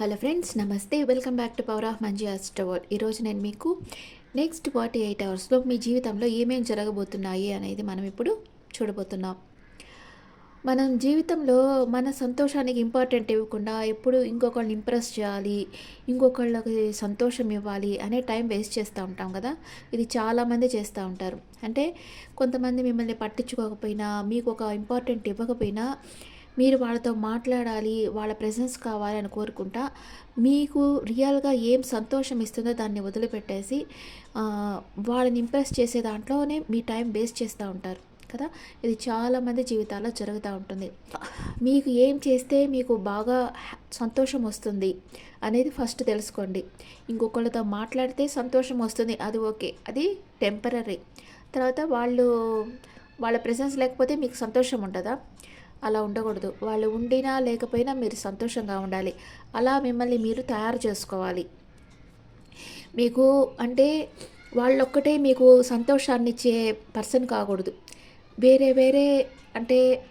Hello friends నమస్తే. Welcome back to power of Manji అస్టవర్ ఈరోజు నేను మీకు నెక్స్ట్ ఫార్టీ ఎయిట్ అవర్స్లో మీ జీవితంలో ఏమేం జరగబోతున్నాయి అనేది మనం ఇప్పుడు చూడబోతున్నాం. మనం జీవితంలో మన సంతోషానికి ఇంపార్టెంట్ ఇవ్వకుండా ఎప్పుడు ఇంకొకళ్ళని ఇంప్రెస్ చేయాలి ఇంకొకళ్ళకి సంతోషం ఇవ్వాలి అనే టైం వేస్ట్ చేస్తూ ఉంటాం కదా. ఇది చాలామంది చేస్తూ ఉంటారు. అంటే కొంతమంది మిమ్మల్ని పట్టించుకోకపోయినా మీకు ఒక ఇంపార్టెంట్ ఇవ్వకపోయినా మీరు వాళ్ళతో మాట్లాడాలి వాళ్ళ ప్రెసెన్స్ కావాలి అని కోరుకుంటా మీకు రియల్గా ఏం సంతోషం ఇస్తుందో దాన్ని వదిలిపెట్టేసి వాళ్ళని ఇంప్రెస్ చేసే దాంట్లోనే మీ టైం వేస్ట్ చేస్తూ ఉంటారు కదా? ఇది చాలామంది జీవితాల్లో జరుగుతూ ఉంటుంది. మీకు ఏం చేస్తే మీకు బాగా సంతోషం వస్తుంది అనేది ఫస్ట్ తెలుసుకోండి. ఇంకొకళ్ళతో మాట్లాడితే సంతోషం వస్తుంది అది ఓకే అది టెంపరీ తర్వాత వాళ్ళు వాళ్ళ ప్రెసెన్స్ లేకపోతే మీకు సంతోషం ఉంటుందా అలా ఉండకూడదు. వాళ్ళు ఉండినా లేకపోయినా మీరు సంతోషంగా ఉండాలి. అలా మిమ్మల్ని మీరు తయారు చేసుకోవాలి. మీకు అంటే వాళ్ళొక్కటే మీకు సంతోషాన్ని ఇచ్చే పర్సన్ కాకూడదు. వేరే వేరే అంటే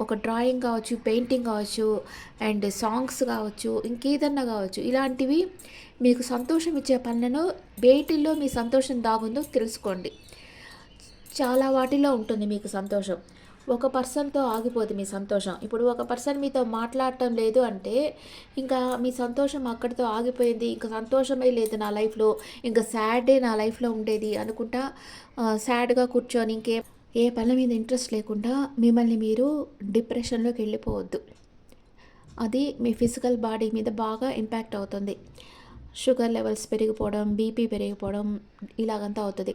ఒక డ్రాయింగ్ కావచ్చు పెయింటింగ్ కావచ్చు అండ్ సాంగ్స్ కావచ్చు ఇంకేదన్నా కావచ్చు ఇలాంటివి మీకు సంతోషం ఇచ్చే పనులను వేటిల్లో మీ సంతోషం దాగుందో తెలుసుకోండి. చాలా వాటిలో ఉంటుంది మీకు సంతోషం. ఒక పర్సన్తో ఆగిపోదు మీ సంతోషం. ఇప్పుడు ఒక పర్సన్ మీతో మాట్లాడటం లేదు అంటే ఇంకా మీ సంతోషం అక్కడితో ఆగిపోయింది. ఇంకా సంతోషమే లేదు నా లైఫ్లో. ఇంకా సాడే నా లైఫ్లో ఉండేది అనుకుంటా సాడ్గా కూర్చొని ఇంకే ఏ పనుల మీద ఇంట్రెస్ట్ లేకుండా మిమ్మల్ని మీరు డిప్రెషన్లోకి వెళ్ళిపోవద్దు. అది మీ ఫిజికల్ బాడీ మీద బాగా ఇంపాక్ట్ అవుతుంది. షుగర్ లెవెల్స్ పెరిగిపోవడం బీపీ పెరిగిపోవడం ఇలాగంతా అవుతుంది.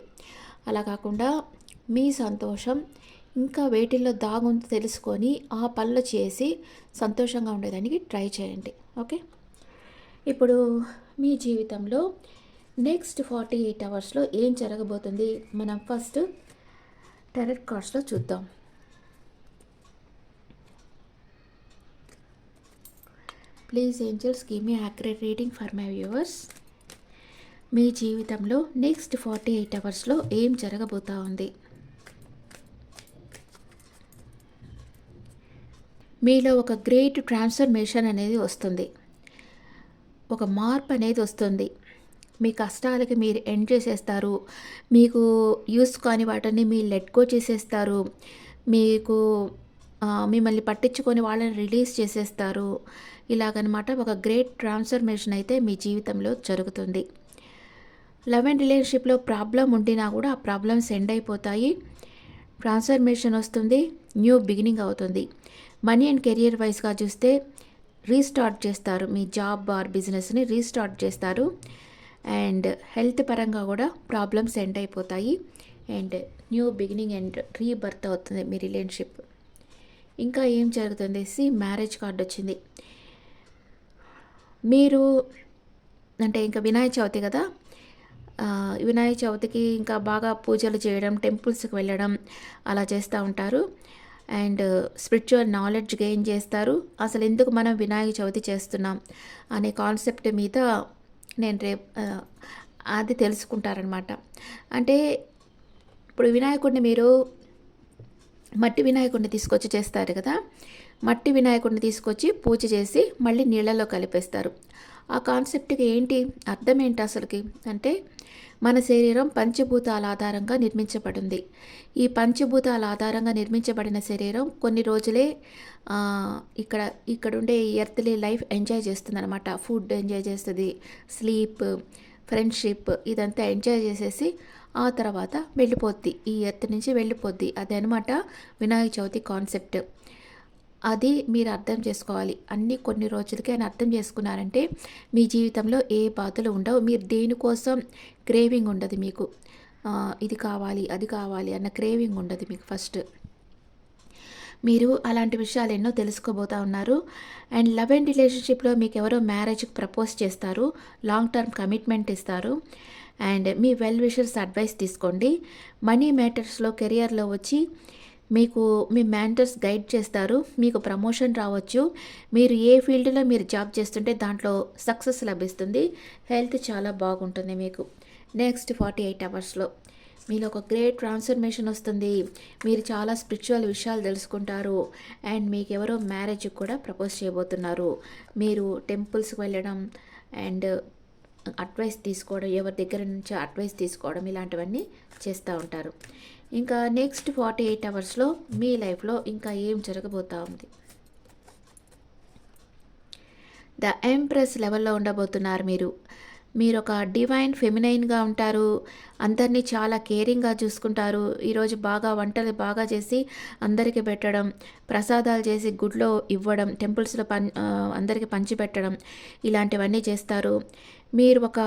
అలా కాకుండా మీ సంతోషం ఇంకా వేటిల్లో దాగుంది తెలుసుకొని ఆ పనులు చేసి సంతోషంగా ఉండేదానికి ట్రై చేయండి. ఓకే? ఇప్పుడు మీ జీవితంలో నెక్స్ట్ ఫార్టీ ఎయిట్ అవర్స్లో ఏం జరగబోతుంది? మనం ఫస్ట్ టెరెట్ కార్డ్స్లో చూద్దాం. Please angels give me accurate reading for my viewers. మీ జీవితంలో నెక్స్ట్ ఫార్టీ ఎయిట్ అవర్స్లో ఏం జరగబోతా ఉంది? మీలో ఒక గ్రేట్ ట్రాన్స్ఫర్మేషన్ అనేది వస్తుంది. ఒక మార్పు అనేది వస్తుంది. మీ కష్టాలకి మీరు ఎండ్ చేసేస్తారు. మీకు యూస్ కాని వాటిని మీరు లెట్ గో చేసేస్తారు. మీకు మిమ్మల్ని పట్టించుకొని వాళ్ళని రిలీజ్ చేసేస్తారు. ఇలాగనమాట ఒక గ్రేట్ ట్రాన్స్ఫర్మేషన్ అయితే మీ జీవితంలో జరుగుతుంది. లవ్ అండ్ రిలేషన్షిప్లో ప్రాబ్లం ఉండినా కూడా ఆ ప్రాబ్లమ్స్ ఎండ్ అయిపోతాయి. ట్రాన్స్ఫర్మేషన్ వస్తుంది న్యూ బిగినింగ్ అవుతుంది. మనీ అండ్ కెరియర్ వైస్గా చూస్తే రీస్టార్ట్ చేస్తారు. మీ జాబ్ ఆర్ బిజినెస్ని రీస్టార్ట్ చేస్తారు. అండ్ హెల్త్ పరంగా కూడా ప్రాబ్లమ్స్ ఎండ్ అయిపోతాయి. And new beginning and rebirth అవుతుంది మీ రిలేషన్షిప్. ఇంకా ఏం జరుగుతుంది? సి మ్యారేజ్ కార్డు వచ్చింది. మీరు అంటే ఇంకా వినాయక చవితి కదా వినాయక చవితికి ఇంకా బాగా పూజలు చేయడం టెంపుల్స్కి వెళ్ళడం అలా చేస్తూ ఉంటారు. అండ్ స్పిరిచువల్ నాలెడ్జ్ గెయిన్ చేస్తారు. అసలు ఎందుకు మనం వినాయక చవితి చేస్తున్నాం అనే కాన్సెప్ట్ మీద నేను రేపు అది తెలుసుకుంటారనమాట. అంటే ఇప్పుడు వినాయకుడిని మీరు మట్టి వినాయకుడిని తీసుకొచ్చి చేస్తారు కదా? మట్టి వినాయకుడిని తీసుకొచ్చి పూజ చేసి మళ్ళీ నీళ్ళలో కలిపేస్తారు. ఆ కాన్సెప్ట్కి ఏంటి? అర్థం ఏంటి అసలుకి? అంటే మన శరీరం పంచభూతాల ఆధారంగా నిర్మించబడింది. ఈ పంచభూతాల ఆధారంగా నిర్మించబడిన శరీరం కొన్ని రోజులే ఇక్కడ ఇక్కడ ఉండే ఎర్త్లీ లైఫ్ ఎంజాయ్ చేస్తుంది అనమాట ఫుడ్ ఎంజాయ్ చేస్తుంది స్లీప్ ఫ్రెండ్షిప్ ఇదంతా ఎంజాయ్ చేసేసి ఆ తర్వాత వెళ్ళిపోద్ది. ఈ ఎర్త్ నుంచి వెళ్ళిపోద్ది. అదనమాట వినాయక చవితి కాన్సెప్ట్. అది మీరు అర్థం చేసుకోవాలి. అన్నీ కొన్ని రోజులకి అని అర్థం చేసుకున్నారంటే మీ జీవితంలో ఏ బాధలు ఉండవు. మీరు దేనికోసం క్రేవింగ్ ఉండదు మీకు. ఇది కావాలి అది కావాలి అన్న క్రేవింగ్ ఉండదు మీకు ఫస్ట్. మీరు అలాంటి విషయాలు ఎన్నో తెలుసుకోబోతా ఉన్నారు. అండ్ లవ్ అండ్ రిలేషన్షిప్లో మీకు ఎవరో మ్యారేజ్కి ప్రపోజ్ చేస్తారు. లాంగ్ టర్మ్ కమిట్మెంట్ ఇస్తారు. అండ్ మీ వెల్ విషర్స్ అడ్వైస్ తీసుకోండి. మనీ మ్యాటర్స్లో కెరియర్లో వచ్చి మీకు మీ మ్యాంటర్స్ గైడ్ చేస్తారు మీకు ప్రమోషన్ రావచ్చు. మీరు ఏ ఫీల్డ్లో మీరు జాబ్ చేస్తుంటే దాంట్లో సక్సెస్ లభిస్తుంది. హెల్త్ చాలా బాగుంటుంది మీకు. నెక్స్ట్ ఫార్టీ ఎయిట్ అవర్స్లో మీలో ఒక గ్రేట్ ట్రాన్స్ఫర్మేషన్ వస్తుంది. మీరు చాలా స్పిరిచువల్ విషయాలు తెలుసుకుంటారు. అండ్ మీకు ఎవరో మ్యారేజ్కి కూడా ప్రపోజ్ చేయబోతున్నారు. మీరు టెంపుల్స్కి వెళ్ళడం అండ్ అడ్వైస్ తీసుకోవడం ఎవరి దగ్గర నుంచి అడ్వైస్ తీసుకోవడం ఇలాంటివన్నీ చేస్తూ ఉంటారు. ఇంకా నెక్స్ట్ ఫార్టీ ఎయిట్ అవర్స్లో మీ లైఫ్లో ఇంకా ఏం జరగబోతూ ఉంది? ద ఎంప్రెస్ లెవెల్లో ఉండబోతున్నారు మీరు. మీరు ఒక డివైన్ ఫెమినైన్గా ఉంటారు. అందరినీ చాలా కేరింగ్గా చూసుకుంటారు. ఈరోజు బాగా వంటలు బాగా చేసి అందరికీ పెట్టడం ప్రసాదాలు చేసి గుడ్లో ఇవ్వడం టెంపుల్స్లో పం అందరికీ పంచిపెట్టడం ఇలాంటివన్నీ చేస్తారు. మీరు ఒక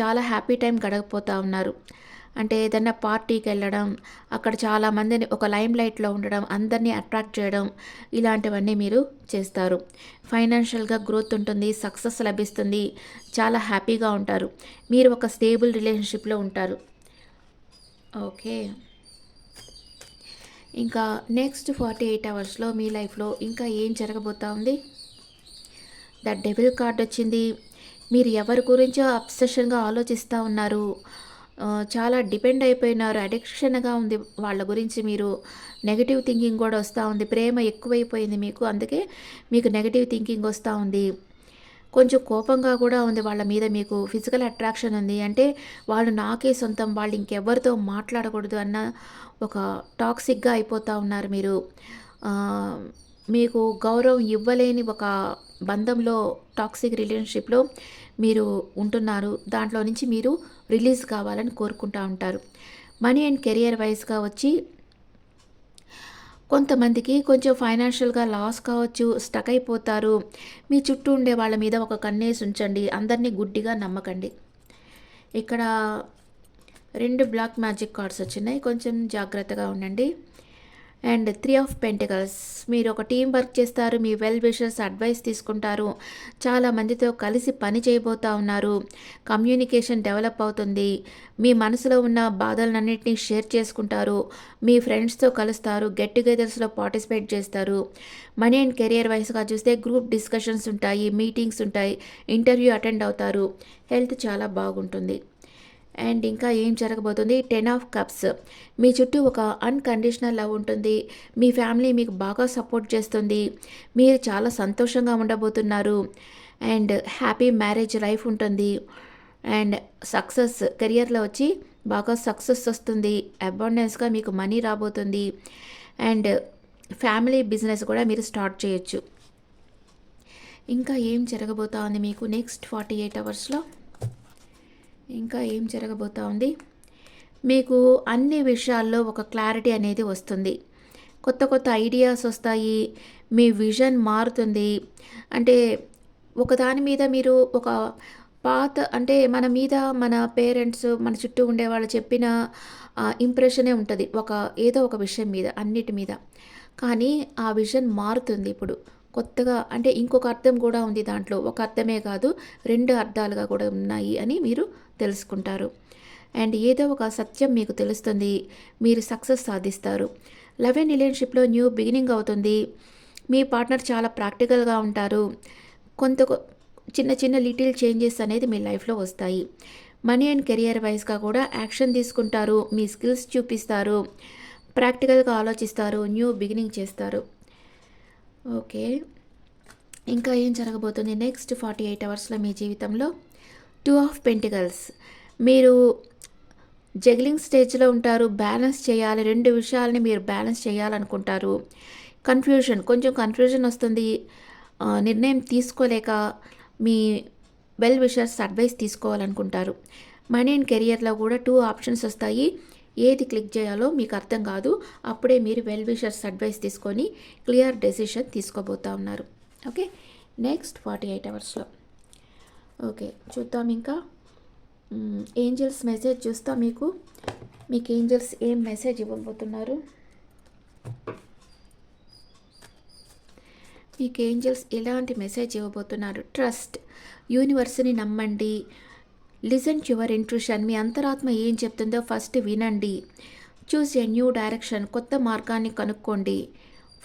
చాలా హ్యాపీ టైం గడకపోతూ ఉన్నారు. అంటే ఏదైనా పార్టీకి వెళ్ళడం అక్కడ చాలా మందిని ఒక లైమ్ లైట్లో ఉండడం అందరినీ అట్రాక్ట్ చేయడం ఇలాంటివన్నీ మీరు చేస్తారు. ఫైనాన్షియల్గా గ్రోత్ ఉంటుంది సక్సెస్ లభిస్తుంది చాలా హ్యాపీగా ఉంటారు. మీరు ఒక స్టేబుల్ రిలేషన్షిప్లో ఉంటారు. ఓకే. ఇంకా నెక్స్ట్ ఫార్టీ ఎయిట్ అవర్స్లో మీ లైఫ్లో ఇంకా ఏం జరగబోతా ఉంది? ద డెబిల్ కార్డ్ వచ్చింది. మీరు ఎవరి గురించో అబ్సెషన్గా ఆలోచిస్తూ ఉన్నారు. చాలా డిపెండ్ అయిపోయినారు అడిక్షన్గా ఉంది వాళ్ళ గురించి మీరు నెగిటివ్ థింకింగ్ కూడా వస్తూ ఉంది ప్రేమ ఎక్కువైపోయింది మీకు అందుకే మీకు నెగిటివ్ థింకింగ్ వస్తూ ఉంది. కొంచెం కోపంగా కూడా ఉంది వాళ్ళ మీద మీకు ఫిజికల్ అట్రాక్షన్ ఉంది అంటే వాళ్ళు నాకే సొంతం వాళ్ళు ఇంకెవరితో మాట్లాడకూడదు అన్న ఒక టాక్సిక్గా అయిపోతూ ఉన్నారు మీరు. మీకు గౌరవం ఇవ్వలేని ఒక బంధంలో టాక్సిక్ రిలేషన్షిప్లో మీరు ఉంటున్నారు దాంట్లో నుంచి మీరు రిలీజ్ కావాలని కోరుకుంటూ ఉంటారు. మనీ అండ్ కెరియర్ వైజ్గా వచ్చి కొంతమందికి కొంచెం ఫైనాన్షియల్గా లాస్ కావచ్చు స్టక్ అయిపోతారు. మీ చుట్టూ ఉండే వాళ్ళ మీద ఒక కన్నేసి ఉంచండి అందరినీ గుడ్డిగా నమ్మకండి. ఇక్కడ రెండు బ్లాక్ మ్యాజిక్ కార్డ్స్ వచ్చినాయి కొంచెం జాగ్రత్తగా ఉండండి. And three of pentacles. మీరు ఒక టీం వర్క్ చేస్తారు మీ వెల్ విషర్స్ అడ్వైస్ తీసుకుంటారు. చాలా మందితో కలిసి పని చేయబోతూ ఉన్నారు. కమ్యూనికేషన్ డెవలప్ అవుతుంది. మీ మనసులో ఉన్న బాధలన్నింటినీ షేర్ చేసుకుంటారు. మీ ఫ్రెండ్స్తో కలుస్తారు గెట్ టుగెదర్స్లో పార్టిసిపేట్ చేస్తారు. మనీ అండ్ కెరియర్ వైస్గా చూస్తే గ్రూప్ డిస్కషన్స్ ఉంటాయి మీటింగ్స్ ఉంటాయి ఇంటర్వ్యూ అటెండ్ అవుతారు. హెల్త్ చాలా బాగుంటుంది. అండ్ ఇంకా ఏం జరగబోతుంది? టెన్ ఆఫ్ కప్స్ మీ చుట్టూ ఒక అన్కండిషనల్ లవ్ ఉంటుంది. మీ ఫ్యామిలీ మీకు బాగా సపోర్ట్ చేస్తుంది. మీరు చాలా సంతోషంగా ఉండబోతున్నారు. అండ్ హ్యాపీ మ్యారేజ్ లైఫ్ ఉంటుంది. అండ్ సక్సెస్ కెరియర్లో వచ్చి బాగా సక్సెస్ వస్తుంది. అబాండెన్స్గా మీకు మనీ రాబోతుంది. అండ్ ఫ్యామిలీ బిజినెస్ కూడా మీరు స్టార్ట్ చేయొచ్చు. ఇంకా ఏం జరగబోతా ఉంది మీకు నెక్స్ట్ ఫార్టీ ఎయిట్ అవర్స్లో ఇంకా ఏం జరగబోతా ఉంది? మీకు అన్ని విషయాల్లో ఒక క్లారిటీ అనేది వస్తుంది. కొత్త కొత్త ఐడియాస్ వస్తాయి. మీ విజన్ మారుతుంది. అంటే ఒకదాని మీద మీరు ఒక పాత అంటే మన మీద మన పేరెంట్స్ మన చుట్టూ ఉండే వాళ్ళు చెప్పిన ఇంప్రెషనే ఉంటుంది. ఒక ఏదో ఒక విషయం మీద అన్నిటి మీద. కానీ ఆ విజన్ మారుతుంది ఇప్పుడు. కొత్తగా అంటే ఇంకొక అర్థం కూడా ఉంది దాంట్లో. ఒక అర్థమే కాదు రెండు అర్థాలుగా కూడా ఉన్నాయి అని మీరు తెలుసుకుంటారు. అండ్ ఏదో ఒక సత్యం మీకు తెలుస్తుంది మీరు సక్సెస్ సాధిస్తారు. లవ్ అండ్ రిలేషన్షిప్లో న్యూ బిగినింగ్ అవుతుంది. మీ పార్ట్నర్ చాలా ప్రాక్టికల్గా ఉంటారు. కొంత చిన్న చిన్న లిటిల్ చేంజెస్ అనేది మీ లైఫ్లో వస్తాయి. మనీ అండ్ కెరియర్ వైజ్గా కూడా యాక్షన్ తీసుకుంటారు మీ స్కిల్స్ చూపిస్తారు ప్రాక్టికల్గా ఆలోచిస్తారు న్యూ బిగినింగ్ చేస్తారు. ఓకే. ఇంకా ఏం జరగబోతుంది? నెక్స్ట్ ఫార్టీ ఎయిట్ అవర్స్లో మీ జీవితంలో టూ ఆఫ్ పెంటికల్స్ మీరు జగ్లింగ్ స్టేజ్లో ఉంటారు బ్యాలెన్స్ చేయాలి రెండు విషయాలని మీరు బ్యాలెన్స్ చేయాలనుకుంటారు. కన్ఫ్యూజన్ కొంచెం కన్ఫ్యూజన్ వస్తుంది. నిర్ణయం తీసుకోలేక మీ వెల్ విషర్స్ అడ్వైస్ తీసుకోవాలనుకుంటారు. మనీ అండ్ కెరియర్లో కూడా టూ ఆప్షన్స్ వస్తాయి. ఏది క్లిక్ చేయాలో మీకు అర్థం కాదు. అప్పుడే మీరు వెల్ విషర్స్ అడ్వైస్ తీసుకొని క్లియర్ డెసిషన్ తీసుకోబోతా ఉన్నారు. ఓకే? నెక్స్ట్ ఫార్టీ ఎయిట్ అవర్స్లో. ఓకే చూద్దాం ఇంకా. ఏంజల్స్ మెసేజ్ చూస్తా మీకు. మీకు ఏంజల్స్ ఏం మెసేజ్ ఇవ్వబోతున్నారు? మీకు ఏంజల్స్ ఎలాంటి మెసేజ్ ఇవ్వబోతున్నారు? ట్రస్ట్. యూనివర్స్ని నమ్మండి. లిజన్ యువర్ ఇంట్యూషన్ మీ అంతరాత్మ ఏం చెప్తుందో ఫస్ట్ వినండి. చూస్ ఎ న్యూ డైరెక్షన్ కొత్త మార్గాన్ని కనుక్కోండి.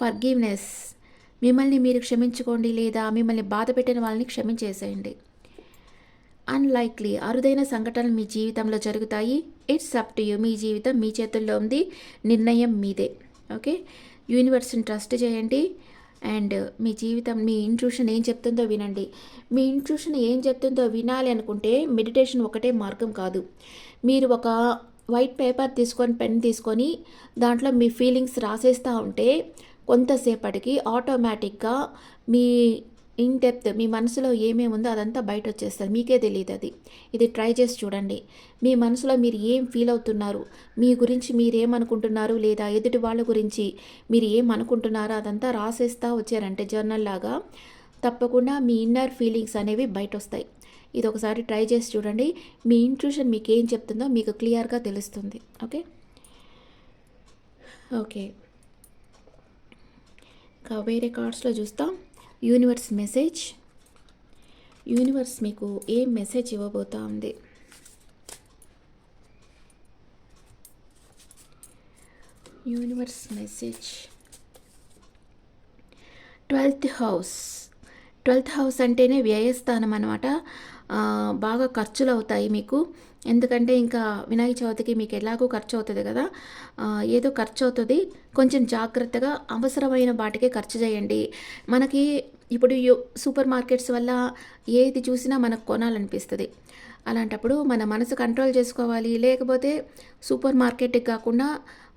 ఫర్గివ్నెస్ మిమ్మల్ని మీరు క్షమించుకోండి లేదా మిమ్మల్ని బాధ పెట్టిన వాళ్ళని క్షమించేసేయండి. అన్లైక్లీ అరుదైన సంఘటనలు మీ జీవితంలో జరుగుతాయి. ఇట్స్ అప్ టు యూ మీ జీవితం మీ చేతుల్లో ఉంది. నిర్ణయం మీదే. ఓకే యూనివర్స్ని ట్రస్ట్ చేయండి. అండ్ మీ జీవితం మీ ఇంట్యూషన్ ఏం చెప్తుందో వినండి. మీ ఇంట్యూషన్ ఏం చెప్తుందో వినాలి అనుకుంటే మెడిటేషన్ ఒకటే మార్గం కాదు. మీరు ఒక వైట్ పేపర్ తీసుకొని పెన్ తీసుకొని దాంట్లో మీ ఫీలింగ్స్ రాసేస్తూ ఉంటే కొంతసేపటికి ఆటోమేటిక్గా మీ ఇన్ డెప్త్ మీ మనసులో ఏమేమి ఉందో అదంతా బయట వచ్చేస్తుంది మీకే తెలియదు అది. ఇది ట్రై చేసి చూడండి. మీ మనసులో మీరు ఏం ఫీల్ అవుతున్నారు? మీ గురించి మీరేమనుకుంటున్నారు? లేదా ఎదుటి వాళ్ళ గురించి మీరు ఏం అనుకుంటున్నారో అదంతా రాసేస్తా వచ్చారంటే జర్నల్ లాగా తప్పకుండా మీ ఇన్నర్ ఫీలింగ్స్ అనేవి బయట వస్తాయి ఇది ఒకసారి ట్రై చేసి చూడండి. మీ ఇంట్యూషన్ మీకు ఏం చెప్తుందో మీకు క్లియర్గా తెలుస్తుంది. ఓకే? ఓకే. ఇంకా వేరే కార్డ్స్లో చూస్తాం. Universe message. యూనివర్స్ మీకు ఏ మెసేజ్ ఇవ్వబోతా ఉంది? Universe message. Twelfth house. Twelfth house అంటేనే వ్యయస్థానం అనమాట బాగా ఖర్చులు అవుతాయి మీకు. ఎందుకంటే ఇంకా వినాయక చవితికి మీకు ఎలాగో ఖర్చు అవుతుంది కదా ఏదో ఖర్చు అవుతుంది కొంచెం జాగ్రత్తగా అవసరమైన వాటికే ఖర్చు చేయండి. మనకి ఇప్పుడు సూపర్ మార్కెట్స్ వల్ల ఏది చూసినా మనకు కొనాలనిపిస్తుంది. అలాంటప్పుడు మన మనసు కంట్రోల్ చేసుకోవాలి. లేకపోతే సూపర్ మార్కెట్కి కాకుండా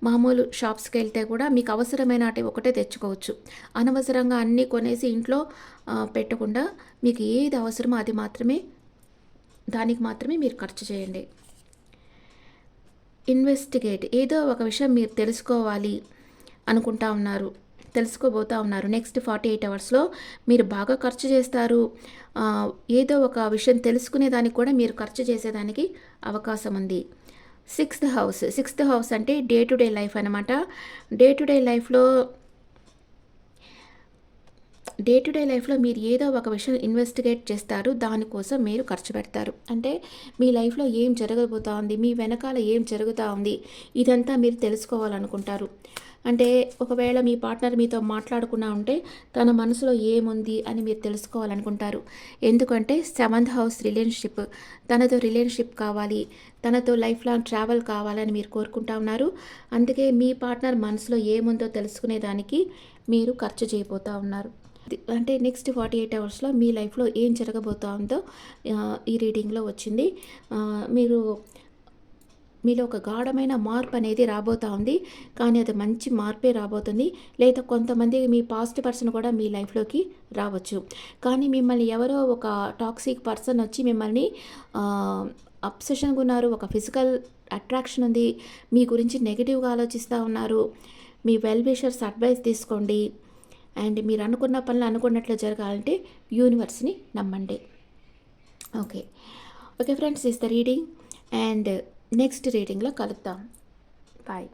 మామూలు షాప్స్కి వెళ్తే కూడా మీకు అవసరమైన వాటి ఒకటే తెచ్చుకోవచ్చు. అనవసరంగా అన్నీ కొనేసి ఇంట్లో పెట్టకుండా మీకు ఏది అవసరమో అది మాత్రమే దానికి మాత్రమే మీరు ఖర్చు చేయండి. ఇన్వెస్టిగేట్ ఏదో ఒక విషయం మీరు తెలుసుకోవాలి అనుకుంటా ఉన్నారు. తెలుసుకోబోతా ఉన్నారు. నెక్స్ట్ ఫార్టీ ఎయిట్ అవర్స్లో మీరు బాగా ఖర్చు చేస్తారు. ఏదో ఒక విషయం తెలుసుకునేదానికి కూడా మీరు ఖర్చు చేసేదానికి అవకాశం ఉంది. సిక్స్త్ హౌస్ సిక్స్త్ హౌస్ అంటే డే టు డే లైఫ్ అనమాట డే టు డే లైఫ్లో డే టు డే లైఫ్లో మీరు ఏదో ఒక విషయం ఇన్వెస్టిగేట్ చేస్తారు దానికోసం మీరు ఖర్చు పెడతారు. అంటే మీ లైఫ్లో ఏం జరగబోతా ఉంది మీ వెనకాల ఏం జరుగుతూ ఉంది ఇదంతా మీరు తెలుసుకోవాలనుకుంటారు. అంటే ఒకవేళ మీ పార్ట్నర్ మీతో మాట్లాడుకున్నా ఉంటే తన మనసులో ఏముంది అని మీరు తెలుసుకోవాలనుకుంటారు. ఎందుకంటే సెవెంత్ హౌస్ రిలేషన్షిప్ తనతో రిలేషన్షిప్ కావాలి తనతో లైఫ్ లాంగ్ ట్రావెల్ కావాలని మీరు కోరుకుంటా ఉన్నారు. అందుకే మీ పార్ట్నర్ మనసులో ఏముందో తెలుసుకునే దానికి మీరు ఖర్చు చేయబోతూ ఉన్నారు. అంటే నెక్స్ట్ ఫార్టీ ఎయిట్ అవర్స్లో మీ లైఫ్లో ఏం జరగబోతుందో ఈ రీడింగ్లో వచ్చింది. మీరు మీలో ఒక గాఢమైన మార్పు అనేది రాబోతా ఉంది కానీ అది మంచి మార్పే రాబోతుంది. లేదా కొంతమంది మీ పాస్ట్ పర్సన్ కూడా మీ లైఫ్లోకి రావచ్చు. కానీ మిమ్మల్ని ఎవరో ఒక టాక్సిక్ పర్సన్ వచ్చి మిమ్మల్ని అప్సెషన్గా ఉన్నారు ఒక ఫిజికల్ అట్రాక్షన్ ఉంది. మీ గురించి నెగిటివ్గా ఆలోచిస్తూ ఉన్నారు. మీ వెల్ విషర్స్ అడ్వైస్ తీసుకోండి. అండ్ మీరు అనుకున్న పనులు అనుకున్నట్లు జరగాలంటే యూనివర్స్ని నమ్మండి. Okay. Okay friends is the reading and next రీడింగ్లో కలుద్దాం. బాయ్.